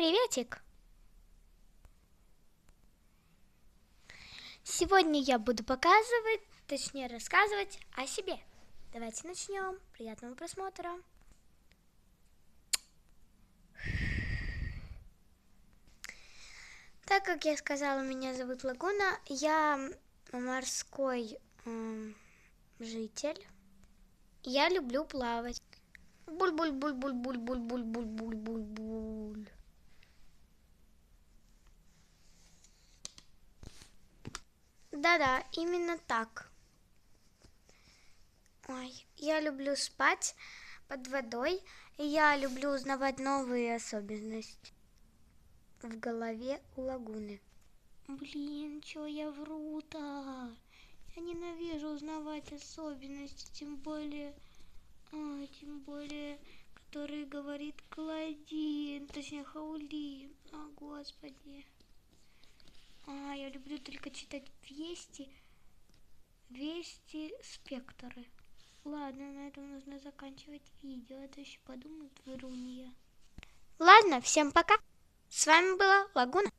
Приветик! Сегодня я буду показывать, точнее рассказывать о себе. Давайте начнем. Приятного просмотра. Так как я сказала, меня зовут Лагуна, я морской м, житель. Я люблю плавать. Буль-буль-буль-буль-буль-буль-буль-буль-буль-буль. Да-да, именно так. Ой, я люблю спать под водой, и я люблю узнавать новые особенности в голове у лагуны. Блин, чё я вру-то? Я ненавижу узнавать особенности, тем более, а, тем более, который говорит Клодин, точнее Хаулин. О, господи. Я люблю только читать вести, вести спектры. Ладно, на этом нужно заканчивать видео, а то еще подумают врунья. Ладно, всем пока. С вами была Лагуна.